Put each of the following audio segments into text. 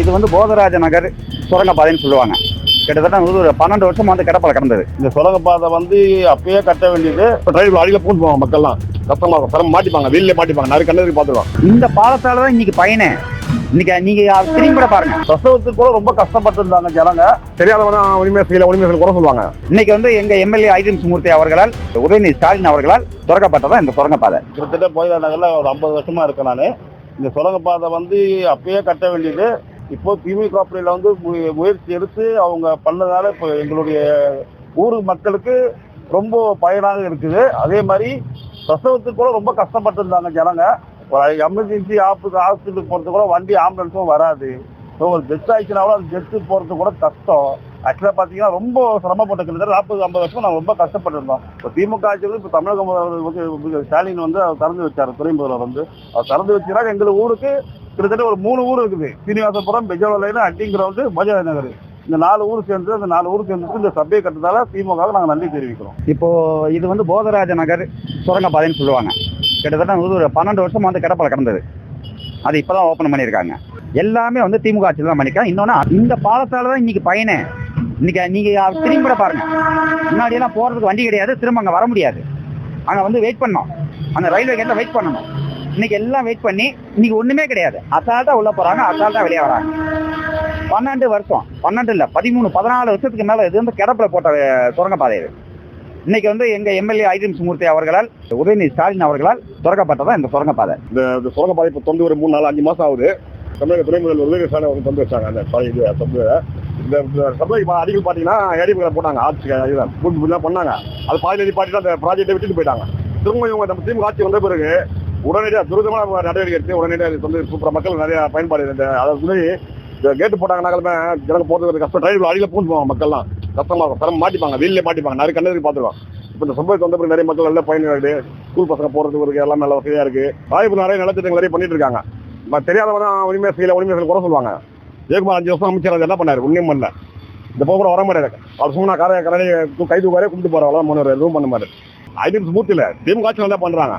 இது வந்து போதராஜ நகர் சுரங்கப்பாதைன்னு சொல்லுவாங்க. கிட்டத்தட்ட ஒரு பன்னெண்டு வருஷம் வந்து கிடப்பல கிடந்தது. இந்த சுரங்கப்பாதை வந்து அப்பயே கட்ட வேண்டியது இப்போ டிரைவர் அடியில் பூந்து போவாங்க மக்கள்லாம். கஷ்டமா இருக்கும். சிரமம் மாட்டிப்பாங்க வெளியில மாட்டிப்பாங்க. நிறைய கண்ணதுக்கு பார்த்துருவோம் இந்த பாலத்தால தான் இன்னைக்கு பயனே. இன்னைக்கு நீங்க திரும்பி கூட பாருங்க. பிரசவத்துக்கு கூட ரொம்ப கஷ்டப்பட்டிருந்தாங்க ஜனங்க. தெரியாதவங்க உரிமை செய்யல உரிமை செய்யல குறை சொல்லுவாங்க. இன்னைக்கு வந்து எங்க எம்எல்ஏ ஐதன் மூர்த்தி அவர்களால் உதயநிதி ஸ்டாலின் அவர்களால் திறக்கப்பட்டதான் இந்த சுரங்கப்பாதை. கிட்டத்தட்ட போயில நகர்ல ஒரு ஐம்பது வருஷமா இருக்கேன் நான். இந்த சுரங்கப்பாதை வந்து அப்பயே கட்ட வேண்டியது இப்போ திமுக அப்படியில வந்து மு- முயற்சி எடுத்து அவங்க பண்ணதால இப்போ எங்களுடைய ஊர் மக்களுக்கு ரொம்ப பயனாக இருக்குது. அதே மாதிரி பிரசவத்துக்கு கூட ரொம்ப கஷ்டப்பட்டிருந்தாங்க ஜனங்க. ஒரு எமர்ஜென்சி ஆஃபீஸ் ஹாஸ்பிட்டலுக்கு போகிறதுக்கு கூட வண்டி ஆம்புலன்ஸும் வராது. ஸோ ஒரு டெத் ஆயிடுச்சுனாலும் அது டெத்து போகிறது கூட கஷ்டம். ஆக்சுவலாக பார்த்தீங்கன்னா ரொம்ப சிரமப்பட்ட கிட்டத்தட்ட நாற்பது ஐம்பது வருஷம் நாங்கள் ரொம்ப கஷ்டப்பட்டிருந்தோம். இப்போ திமுக ஆட்சி வந்து இப்போ தமிழக முதல்வர் வந்து ஸ்டாலின் வந்து அவர் திறந்து வச்சார் துறை முதல்வர் வந்து. அவர் திறந்து வச்சுனா எங்கள் ஊருக்கு. கிட்டத்தட்ட ஒரு மூணு ஊர் இருக்குது. சீனிவாசபுரம் பெஜவலைன்னு அட்டிங்கிறவுண்டு பஜாஜ் நகர். இந்த நாலு ஊர் சேர்ந்து அந்த நாலு ஊர் சேர்ந்து இந்த சபையை கட்டதால திமுக நாங்கள் நன்றி தெரிவிக்கிறோம். இப்போ இது வந்து போதராஜ நகர் சுரங்கப்பாதைன்னு சொல்லுவாங்க. கிட்டத்தட்ட ஒரு பன்னெண்டு வருஷம் வந்து கிடப்பில் கிடந்தது. அது இப்போ தான் ஓப்பன் பண்ணியிருக்காங்க. எல்லாமே வந்து திமுக ஆட்சியில் தான் பண்ணிருக்காங்க இன்னொன்று இந்த பாலத்தால் தான் இன்றைக்கி பயனே இன்றைக்கி நீங்கள் திரும்பி கூட பாருங்க. முன்னாடியெல்லாம் போகிறதுக்கு வண்டி கிடையாது திரும்ப அங்கே வர முடியாது. அங்கே வந்து வெயிட் பண்ணோம். அந்த ரயில்வே கேட்டில் வெயிட் பண்ணணும். இன்னைக்கு எல்லாம் வெயிட் பண்ணி இன்னைக்கு ஒண்ணுமே கிடையாது. அசால்ட்டா உள்ள போறாங்க அசால்ட்டா வெளியே வராங்க. பன்னெண்டு வருஷம் பன்னெண்டு இல்ல பதிமூணு பதினாலு வருஷத்துக்கு மேல இது வந்து கிடப்புல போட்ட சுரங்க சுரங்கப்பாதை இது. இன்னைக்கு வந்து எங்க எம்எல்ஏ ஐடிஎம் மூர்த்தி அவர்களால் உதயநிதி ஸ்டாலின் அவர்களால் திறக்கப்பட்டதான் இந்த சுரங்கப்பாதை இந்த சுரங்கப்பாதை இப்போ தொண்டு ஒரு மூணு நாலு அஞ்சு மாசம் ஆகுது. தமிழக துணை முதல்வர் உதயநிதி ஸ்டாலின் அவங்க தொந்து வச்சாங்க அந்த சாலை இது தொந்து இந்த சப்ளை அடிக்கல் பார்த்தீங்கன்னா ஏடிஎம்ல போட்டாங்க ஆட்சி இதில் பண்ணாங்க. அது பாதியில் நிப்பாட்டி அந்த ப்ராஜெக்டை விட்டுட்டு போயிட்டாங்க. திரும்ப இவங்க நம்ம திமுக ஆட்சி வந்த பிறகு உடனடியாக துரிதமாக நடவடிக்கை எடுத்து உடனடியாக இது வந்து சூப்பர் மக்கள் நிறைய பயன்பாடு இந்த அதாவது முன்னாடி இந்த கேட்டு போட்டாங்கனாலுமே ஜனங்க போகிறது கஷ்டம். டிரைவர் அடியில் பூந்து போவாங்க மக்கள்லாம். கஷ்டமாக இருக்கும். தரம் மாட்டிப்பாங்க. வெளியில மாட்டிப்பாங்க. நிறைய கண்ணதுக்கு பார்த்துருவோம் இப்போ இந்த சம்பவத்தை வந்த பிறகு நிறைய மக்கள் நல்ல பயனாகுது ஸ்கூல் பசங்க போகிறதுக்கு இருக்கு எல்லாமே நல்ல வசதியாக இருக்குது வாய்ப்பு நிறைய நலத்திட்டங்கள் நிறைய பண்ணிட்டு இருக்காங்க. தெரியாதவங்க தான் உரிமை செய்யல உரிமை செய்யல குறை சொல்லுவாங்க. ஜெயக்குமார் அஞ்சு வருஷம் அமைச்சர் என்ன பண்ணார்? ஒன்றும் பண்ணல. இந்த போக கூட வர மாட்டாரு. அவர் சும்மா காரை கரடி கை தூக்காரே கும்பிட்டு போகிறவங்களாம் பண்ணுவார் எதுவும் பண்ண மாட்டாரு. ஐடிஎம்ஸ் மூர்த்தியில் திமுக ஆட்சி நல்லா பண்ணுறாங்க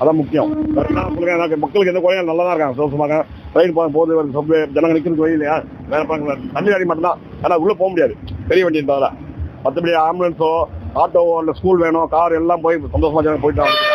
அதான் முக்கியம். வேற என்ன எனக்கு மக்களுக்கு எந்த குறையும் நல்லா தான் இருக்காங்க. சோசமாக ட்ரெயின் போக போது சப்வே ஜனங்க நிற்கிறது வழி இல்லையா? வேற பாருங்க தண்ணி அடி மட்டும்தான். ஆனால் உள்ள போக முடியாது. பெரிய வண்டி தவிர. மற்றபடி ஆம்புலன்ஸோ ஆட்டோவோ இல்லை ஸ்கூல் வேணும் கார் எல்லாம் போய் சந்தோஷமா ஜனங்க போயிட்டு